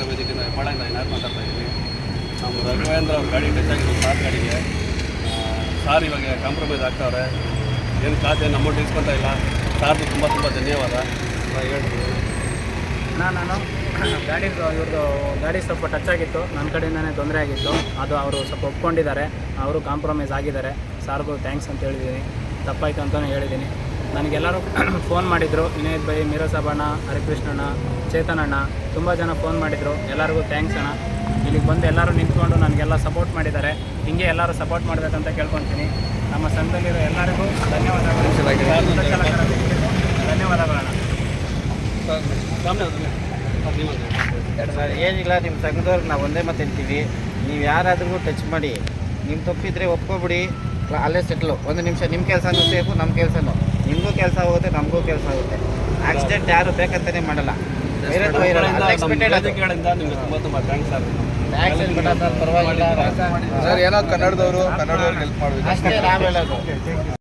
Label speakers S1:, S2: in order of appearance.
S1: Doctor ವೇದಿಕೆಯಿಂದ ಹೆಬ್ಬಾಳಿಂದ ಏನಾರು ಮಾತಾಡ್ತಾ ಇದ್ದೀನಿ ನಮ್ಮ ರಘುವೇಂದ್ರ ಅವ್ರ ಗಾಡಿ ಟಚ್ ಆಗಿದ್ದು ಸಾರ್ ಗಾಡಿಗೆ ಸಾರ್ ಇವಾಗ ಕಾಂಪ್ರಮೈಸ್ ಆಗ್ತಾವ್ರೆ. ಏನು ಖಾತೆ ನಮ್ಮ ಇಸ್ಕೊತಾ ಇಲ್ಲ? ಸಾರ್ದು ತುಂಬ ತುಂಬ ಧನ್ಯವಾದ. ಹೇಳ್ತೀನಿ
S2: ನಾನು ಗಾಡಿದು ಇವ್ರದ್ದು ಗಾಡಿ ಸ್ವಲ್ಪ ಟಚ್ ಆಗಿತ್ತು. ನನ್ನ ಕಡೆಯಿಂದನೇ ತೊಂದರೆ ಆಗಿತ್ತು. ಅದು ಅವರು ಸ್ವಲ್ಪ ಒಪ್ಕೊಂಡಿದ್ದಾರೆ. ಅವರು ಕಾಂಪ್ರಮೈಸ್ ಆಗಿದ್ದಾರೆ. ಸಾರ್ಗೂ ಥ್ಯಾಂಕ್ಸ್ ಅಂತ ಹೇಳಿದ್ದೀನಿ ತಪ್ಪಾಯ್ತು ಅಂತಲೇ ಹೇಳಿದ್ದೀನಿ ನನಗೆಲ್ಲರೂ ಫೋನ್ ಮಾಡಿದರು, ವಿನಯ್ ಬೈ ಮೀರಸಾಬಣ್ಣ ಹರಿಕೃಷ್ಣಣ್ಣ, ಚೇತನಣ್ಣ, ತುಂಬ ಜನ ಫೋನ್ ಮಾಡಿದರು. ಎಲ್ಲರಿಗೂ ಥ್ಯಾಂಕ್ಸ್ ಅಣ್ಣ. ಇಲ್ಲಿಗೆ ಬಂದು ಎಲ್ಲರೂ ನಿಂತ್ಕೊಂಡು ನನಗೆಲ್ಲ ಸಪೋರ್ಟ್ ಮಾಡಿದ್ದಾರೆ. ಹಿಂಗೆ ಎಲ್ಲರೂ ಸಪೋರ್ಟ್ ಮಾಡಬೇಕಂತ ಕೇಳ್ಕೊತೀನಿ. ನಮ್ಮ ಸಂಘದಲ್ಲಿರೋ ಎಲ್ಲರಿಗೂ ಧನ್ಯವಾದಗಳು. ಧನ್ಯವಾದಗಳಣ್ಣ
S3: ಏನಿಲ್ಲ, ನಿಮ್ಮ ಸಂಘದವ್ರಿಗೆ ನಾವು ಒಂದೇ ಮತ್ತೆ ಇರ್ತೀವಿ ನೀವು ಯಾರಾದ್ರೂ ಟಚ್ ಮಾಡಿ, ನಿಮ್ಮ ತಪ್ಪಿದ್ರೆ ಒಪ್ಕೊಬಿಡಿ. ಅಲ್ಲೇ ಸೆಟ್ಲು ಒಂದು ನಿಮಿಷ, ನಿಮ್ಮ ಕೆಲಸನೂ ಸೇಫು, ನಮ್ಮ ಕೆಲಸನೂ. ನಿಮಗೂ ಕೆಲಸ ಹೋಗುತ್ತೆ ನಮಗೂ ಕೆಲಸ ಆಗುತ್ತೆ. ಆಕ್ಸಿಡೆಂಟ್ ಯಾರು ಬೇಕಂತಾನೆ ಮಾಡಲ್ಲ. ವೈರಲ್ ವೈರಲ್ ಅನ್ಎಕ್ಸ್ಪೆಕ್ಟೆಡ್
S1: ನಿಮಗೆ ತುಂಬ ತುಂಬ ಥ್ಯಾಂಕ್ಸ್ ಸರ್
S3: ಆಕ್ಸಿಡೆಂಟ್ ಬೇಡ ಸರ್ ಪರವಾಗಿಲ್ಲ.
S4: ಸರ್ ಏನೋ ಕನ್ನಡದವರು ಕನ್ನಡದವ್ರಿಗೆ ಹೆಲ್ಪ್ ಮಾಡಬೇಕು
S3: ಅಷ್ಟೇ ನಾವು ಹೇಳೋದು